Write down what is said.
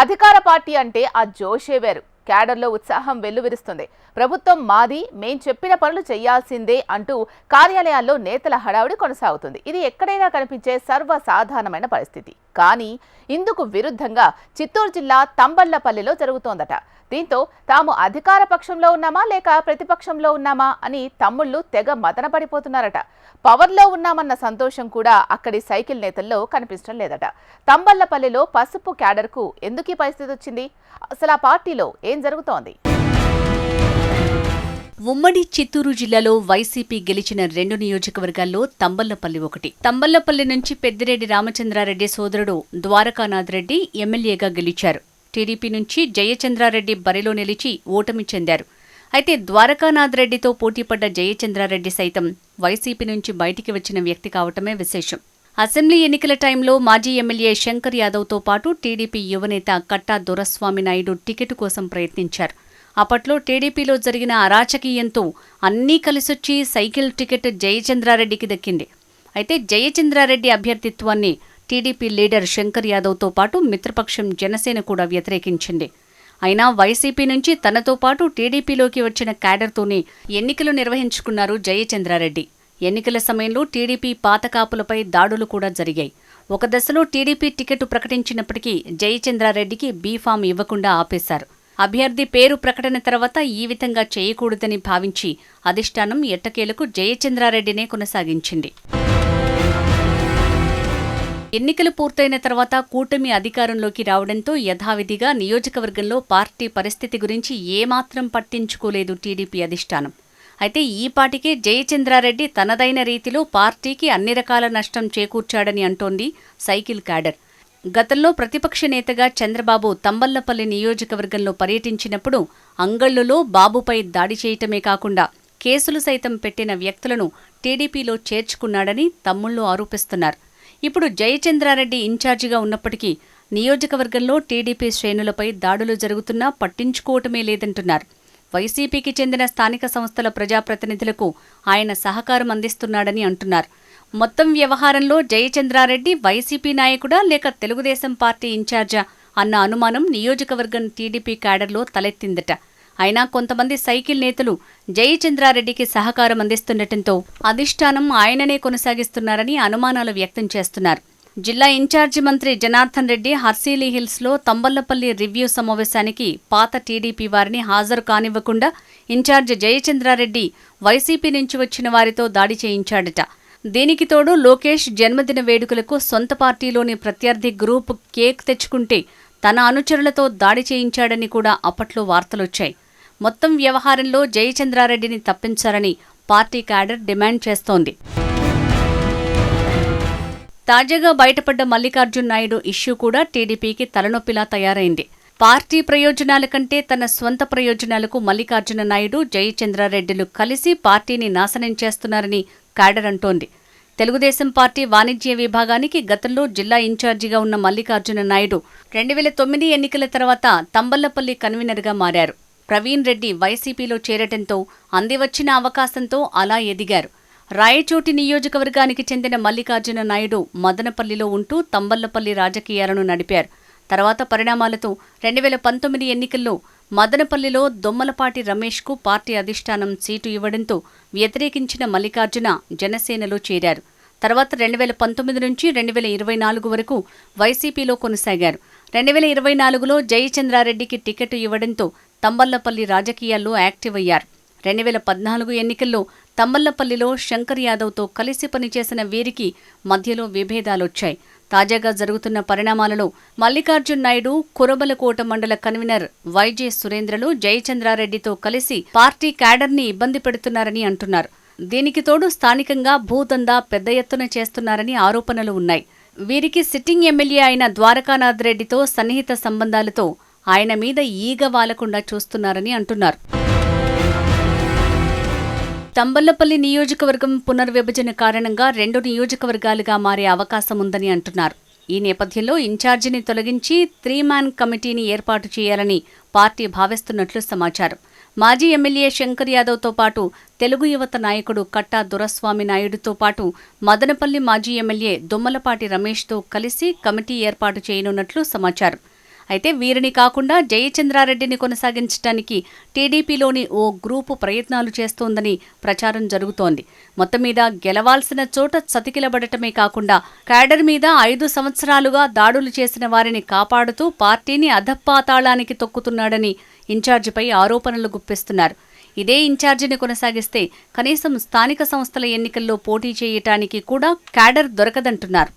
అధికార పార్టీ అంటే ఆ జోషే వేరు. క్యాడర్లో ఉత్సాహం వెల్లువిరుస్తుంది. ప్రభుత్వం మాది మేం చెప్పిన పనులు చేయాల్సిందే అంటూ కార్యాలయాల్లో నేతల హడావుడి కొనసాగుతుంది. ఇది ఎక్కడైనా కనిపించే సర్వసాధారణమైన పరిస్థితి. కానీ ఇందుకు విరుద్ధంగా చిత్తూరు జిల్లా తంబళ్ళపల్లిలో జరుగుతోందట. దీంతో తాము అధికార పక్షంలో ఉన్నామా లేక ప్రతిపక్షంలో ఉన్నామా అని తమ్ముళ్ళు తెగ మదనపడిపోతున్నారట. పవర్లో ఉన్నామన్న సంతోషం కూడా అక్కడి సైకిల్ నేతల్లో కనిపించడం లేదట. తంబళ్ళపల్లిలో పసుపు క్యాడర్కు ఎందుకు పరిస్థితి వచ్చింది? అసలు ఆ పార్టీలో ఏం జరుగుతోంది? ఉమ్మడి చిత్తూరు జిల్లాలో వైసీపీ గెలిచిన రెండు నియోజకవర్గాల్లో తంబళ్ళపల్లి ఒకటి. తంబళ్ళపల్లి నుంచి పెద్దిరెడ్డి రామచంద్రారెడ్డి సోదరుడు ద్వారకానాథ్ రెడ్డి ఎమ్మెల్యేగా గెలిచారు. టీడీపీ నుంచి జయచంద్రారెడ్డి బరిలో నిలిచి ఓటమి చెందారు. అయితే ద్వారకానాథ్ రెడ్డితో పోటీపడ్డ జయచంద్రారెడ్డి సైతం వైసీపీ నుంచి బయటికి వచ్చిన వ్యక్తి కావటమే విశేషం. అసెంబ్లీ ఎన్నికల టైంలో మాజీ ఎమ్మెల్యే శంకర్ యాదవ్తో పాటు టీడీపీ యువనేత కట్టా దొరస్వామి నాయుడు టికెట్ కోసం ప్రయత్నించారు. అప్పట్లో టీడీపీలో జరిగిన అరాచకీయంతో అన్నీ కలిసొచ్చి సైకిల్ టికెట్ జయచంద్రారెడ్డికి దక్కింది. అయితే జయచంద్రారెడ్డి అభ్యర్థిత్వాన్ని టీడీపీ లీడర్ శంకర్ యాదవ్తో పాటు మిత్రపక్షం జనసేన కూడా వ్యతిరేకించింది. అయినా వైసీపీ నుంచి తనతో పాటు టీడీపీలోకి వచ్చిన క్యాడర్తోనే ఎన్నికలు నిర్వహించుకున్నారు జయచంద్రారెడ్డి. ఎన్నికల సమయంలో టీడీపీ పాతకాపులపై దాడులు కూడా జరిగాయి. ఒక దశలో టీడీపీ టికెట్ ప్రకటించినప్పటికీ జయచంద్రారెడ్డికి బీఫామ్ ఇవ్వకుండా ఆపేశారు. అభ్యర్థి పేరు ప్రకటన తర్వాత ఈ విధంగా చేయకూడదని భావించి అధిష్టానం ఎట్టకేలకు జయచంద్రారెడ్డినే కొనసాగించింది. ఎన్నికలు పూర్తయిన తర్వాత కూటమి అధికారంలోకి రావడంతో యథావిధిగా నియోజకవర్గంలో పార్టీ పరిస్థితి గురించి ఏమాత్రం పట్టించుకోలేదు టీడీపీ అధిష్టానం. అయితే ఈ పాటికే జయచంద్రారెడ్డి తనదైన రీతిలో పార్టీకి అన్ని రకాల నష్టం చేకూర్చాడని అంటోంది సైకిల్ క్యాడర్. గతంలో ప్రతిపక్ష నేతగా చంద్రబాబు తంబళ్ళపల్లి నియోజకవర్గంలో పర్యటించినప్పుడు అంగళ్ళులో బాబుపై దాడి చేయటమే కాకుండా కేసులు సైతం పెట్టిన వ్యక్తులను టీడీపీలో చేర్చుకున్నాడని తమ్ముళ్ళు ఆరోపిస్తున్నారు. ఇప్పుడు జయచంద్రారెడ్డి ఇన్ఛార్జిగా ఉన్నప్పటికీ నియోజకవర్గంలో టీడీపీ శ్రేణులపై దాడులు జరుగుతున్నా పట్టించుకోవటమే లేదంటున్నారు. వైసీపీకి చెందిన స్థానిక సంస్థల ప్రజాప్రతినిధులకు ఆయన సహకారం అందిస్తున్నాడని అంటున్నారు. మొత్తం వ్యవహారంలో జయచంద్రారెడ్డి వైసీపీ నాయకుడా లేక తెలుగుదేశం పార్టీ ఇన్ఛార్జా అన్న అనుమానం నియోజకవర్గం టీడీపీ క్యాడర్లో తలెత్తిందట. అయినా కొంతమంది సైకిల్ నేతలు జయచంద్రారెడ్డికి సహకారం అందిస్తుండటంతో అధిష్టానం ఆయననే కొనసాగిస్తున్నారని అనుమానాలు వ్యక్తం చేస్తున్నారు. జిల్లా ఇన్ఛార్జి మంత్రి జనార్దన్ రెడ్డి హర్సీలీ హిల్స్లో తంబళ్ళపల్లి రివ్యూ సమావేశానికి పాత టీడీపీ వారిని హాజరు కానివ్వకుండా ఇన్ఛార్జి జయచంద్రారెడ్డి వైసీపీ నుంచి వచ్చిన వారితో దాడి చేయించాడట. దీనికి తోడు లోకేష్ జన్మదిన వేడుకలకు సొంత పార్టీలోని ప్రత్యర్థి గ్రూప్ కేక్ తెచ్చుకుంటే తన అనుచరులతో దాడి చేయించాడని కూడా అప్పట్లో వార్తలొచ్చాయి. మొత్తం వ్యవహారంలో జయచంద్రారెడ్డిని తప్పించారని పార్టీ క్యాడర్ డిమాండ్ చేస్తోంది. తాజాగా బయటపడ్డ మల్లికార్జున్ నాయుడు ఇష్యూ కూడా టీడీపీకి తలనొప్పిలా తయారైంది. పార్టీ ప్రయోజనాల కంటే తన స్వంత ప్రయోజనాలకు మల్లికార్జున నాయుడు జయచంద్రారెడ్డిలు కలిసి పార్టీని నాశనం చేస్తున్నారని క్యాడర్ అంటోంది. తెలుగుదేశం పార్టీ వాణిజ్య విభాగానికి గతంలో జిల్లా ఇన్ఛార్జిగా ఉన్న మల్లికార్జున నాయుడు రెండు వేల తొమ్మిది ఎన్నికల తర్వాత తంబళ్ళపల్లి కన్వీనర్గా మారారు. ప్రవీణ్ రెడ్డి వైసీపీలో చేరటంతో అందివచ్చిన అవకాశంతో అలా ఎదిగారు. రాయచోటి నియోజకవర్గానికి చెందిన మల్లికార్జున నాయుడు మదనపల్లిలో ఉంటూ తంబళ్ళపల్లి రాజకీయాలను నడిపారు. తర్వాత పరిణామాలతో రెండు వేల పంతొమ్మిది ఎన్నికల్లో మదనపల్లిలో దొమ్మలపాటి రమేష్కు పార్టీ అధిష్టానం సీటు ఇవ్వడంతో వ్యతిరేకించిన మల్లికార్జున జనసేనలో చేరారు. తర్వాత రెండు వేల పంతొమ్మిది నుంచి రెండు వేల ఇరవై నాలుగు వరకు వైసీపీలో కొనసాగారు. రెండు వేల ఇరవై నాలుగులో జయచంద్రారెడ్డికి టికెట్ ఇవ్వడంతో తంబల్లపల్లి రాజకీయాల్లో యాక్టివ్ అయ్యారు. రెండు వేల పద్నాలుగు ఎన్నికల్లో తమ్మల్లపల్లిలో శంకర్ యాదవ్తో కలిసి పనిచేసిన వీరికి మధ్యలో విభేదాలొచ్చాయి. తాజాగా జరుగుతున్న పరిణామాలలో మల్లికార్జున్ నాయుడు కురబలకోట మండల కన్వీనర్ వైజే సురేంద్రలు జయచంద్రారెడ్డితో కలిసి పార్టీ క్యాడర్ని ఇబ్బంది పెడుతున్నారని అంటున్నారు. దీనికి తోడు స్థానికంగా భూదందా పెద్ద ఎత్తున చేస్తున్నారని ఆరోపణలు ఉన్నాయి. వీరికి సిట్టింగ్ ఎమ్మెల్యే అయిన ద్వారకానాథ్ రెడ్డితో సన్నిహిత సంబంధాలతో ఆయన మీద ఈగ వాలకుండా చూస్తున్నారని అంటున్నారు. తంబళ్ళపల్లి నియోజకవర్గం పునర్విభజన కారణంగా రెండు నియోజకవర్గాలుగా మారే అవకాశం ఉందని అంటున్నారు. ఈ నేపథ్యంలో ఇన్ఛార్జిని తొలగించి త్రీ మ్యాన్ కమిటీని ఏర్పాటు చేయాలని పార్టీ భావిస్తున్నట్లు సమాచారం. మాజీ ఎమ్మెల్యే శంకర్ యాదవ్తో పాటు తెలుగు యువత నాయకుడు కట్టా దురస్వామి నాయుడుతో పాటు మదనపల్లి మాజీ ఎమ్మెల్యే దుమ్మలపాటి రమేష్తో కలిసి కమిటీ ఏర్పాటు చేయనున్నట్లు సమాచారం. అయితే వీరిని కాకుండా జయచంద్రారెడ్డిని కొనసాగించడానికి టీడీపీలోని ఓ గ్రూపు ప్రయత్నాలు చేస్తోందని ప్రచారం జరుగుతోంది. మొత్తం మీద గెలవాల్సిన చోట చతికిలబడటమే కాకుండా క్యాడర్ మీద ఐదు సంవత్సరాలుగా దాడులు చేసిన వారిని కాపాడుతూ పార్టీని అధపాతాళానికి తొక్కుతున్నాడని ఇన్ఛార్జిపై ఆరోపణలు గుప్పిస్తున్నారు. ఇదే ఇన్ఛార్జిని కొనసాగిస్తే కనీసం స్థానిక సంస్థల ఎన్నికల్లో పోటీ చేయటానికి కూడా క్యాడర్ దొరకదంటున్నారు.